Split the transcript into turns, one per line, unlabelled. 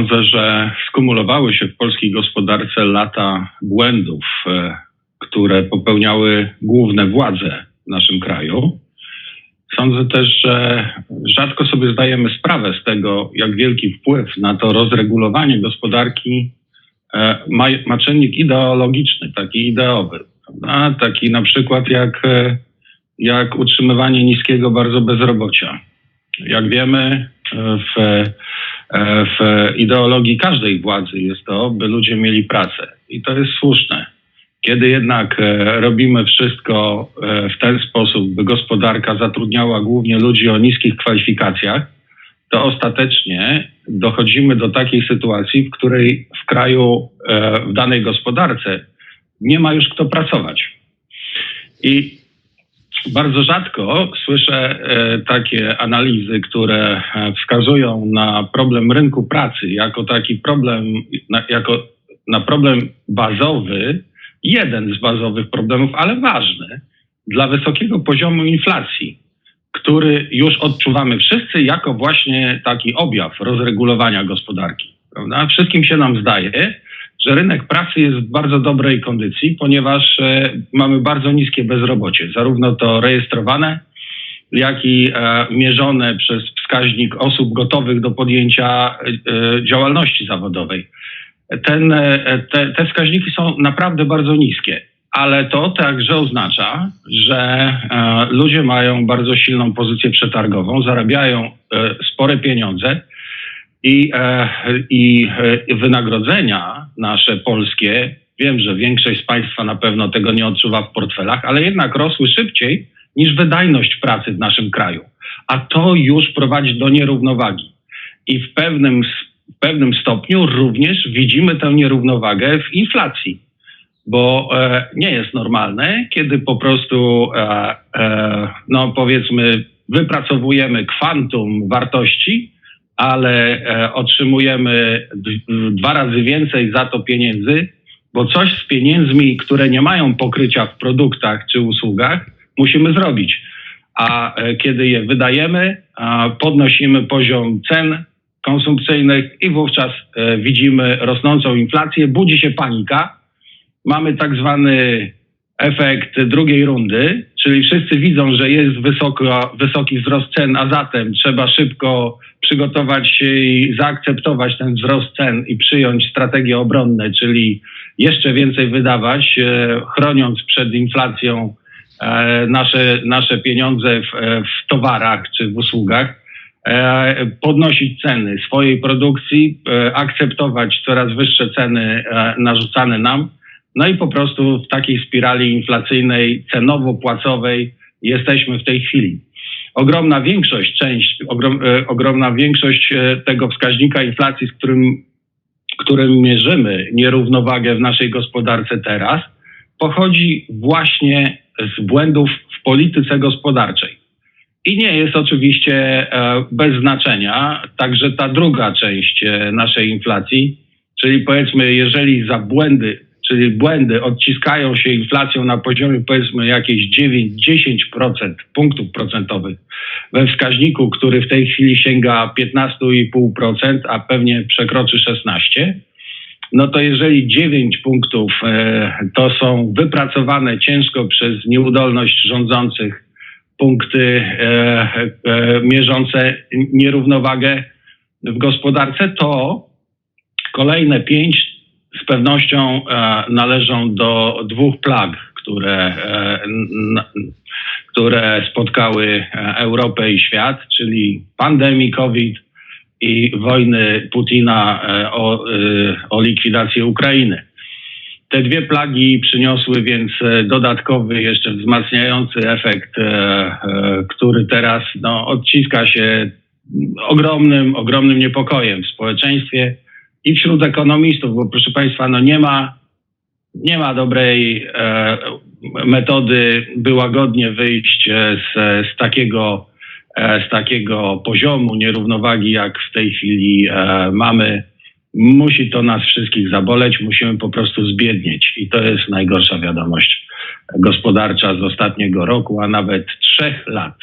Sądzę, że skumulowały się w polskiej gospodarce lata błędów, e, które popełniały główne władze w naszym kraju. Sądzę też, że rzadko sobie zdajemy sprawę z tego, jak wielki wpływ na to rozregulowanie gospodarki e, ma, ma czynnik ideologiczny, taki ideowy. Prawda? Taki na przykład jak, e, jak utrzymywanie niskiego bardzo bezrobocia. Jak wiemy, w, w ideologii każdej władzy jest to, by ludzie mieli pracę. I to jest słuszne. Kiedy jednak e, robimy wszystko e, w ten sposób, by gospodarka zatrudniała głównie ludzi o niskich kwalifikacjach, to ostatecznie dochodzimy do takiej sytuacji, w której w kraju, e, w danej gospodarce nie ma już kto pracować. I bardzo rzadko słyszę takie analizy, które wskazują na problem rynku pracy jako taki problem, jako na problem bazowy, jeden z bazowych problemów, ale ważny dla wysokiego poziomu inflacji, który już odczuwamy wszyscy jako właśnie taki objaw rozregulowania gospodarki. Prawda? Wszystkim się nam zdaje, że rynek pracy jest w bardzo dobrej kondycji, ponieważ e, mamy bardzo niskie bezrobocie, zarówno to rejestrowane, jak i e, mierzone przez wskaźnik osób gotowych do podjęcia e, działalności zawodowej ten, te, te wskaźniki są naprawdę bardzo niskie. Ale to także oznacza, że ludzie mają bardzo silną pozycję przetargową, zarabiają spore pieniądze i, e, i e, wynagrodzenia nasze polskie, wiem, że większość z Państwa na pewno tego nie odczuwa w portfelach, ale jednak rosły szybciej niż wydajność pracy w naszym kraju. A to już prowadzi do nierównowagi. I w pewnym w pewnym stopniu również widzimy tę nierównowagę w inflacji, bo e, nie jest normalne, kiedy po prostu, e, e, no powiedzmy, wypracowujemy kwantum wartości, ale e, otrzymujemy dwa razy więcej za to pieniędzy, bo coś z pieniędzmi, które nie mają pokrycia w produktach czy usługach, musimy zrobić. A e, kiedy je wydajemy, podnosimy poziom cen, konsumpcyjnych i wówczas e, widzimy rosnącą inflację, budzi się panika. Mamy tak zwany efekt drugiej rundy, czyli wszyscy widzą, że jest wysoko, wysoki wzrost cen, a zatem trzeba szybko przygotować się i zaakceptować ten wzrost cen i przyjąć strategie obronne, czyli jeszcze więcej wydawać, e, chroniąc przed inflacją e, nasze, nasze pieniądze w, w towarach czy w usługach. E, podnosić ceny swojej produkcji, akceptować coraz wyższe ceny narzucane nam. No i po prostu w takiej spirali inflacyjnej, cenowo-płacowej jesteśmy w tej chwili. Ogromna większość, część, ogrom, ogromna większość tego wskaźnika inflacji, z którym, którym mierzymy nierównowagę w naszej gospodarce teraz, pochodzi właśnie z błędów w polityce gospodarczej. I nie jest oczywiście e, bez znaczenia także ta druga część e, naszej inflacji, czyli powiedzmy, jeżeli za błędy, czyli błędy odciskają się inflacją na poziomie powiedzmy jakieś 9-10% punktów procentowych. We wskaźniku, który w tej chwili sięga 15,5%, a pewnie przekroczy 16%, no to jeżeli 9 punktów e, to są wypracowane ciężko przez nieudolność rządzących punkty e, e, mierzące nierównowagę w gospodarce, to kolejne pięć z pewnością e, należą do dwóch plag, które, które spotkały Europę i świat, czyli pandemii COVID i wojny Putina o, o likwidację Ukrainy. Te dwie plagi przyniosły więc e, dodatkowy, jeszcze wzmacniający efekt, e, e, który teraz no, odciska się ogromnym, ogromnym niepokojem w społeczeństwie i wśród ekonomistów, bo proszę Państwa, no nie ma, nie ma dobrej metody, by łagodnie wyjść z, z, takiego, z takiego poziomu nierównowagi, jak w tej chwili mamy musi to nas wszystkich zaboleć, musimy po prostu zbiednieć. I to jest najgorsza wiadomość gospodarcza z ostatniego roku, a nawet trzech lat.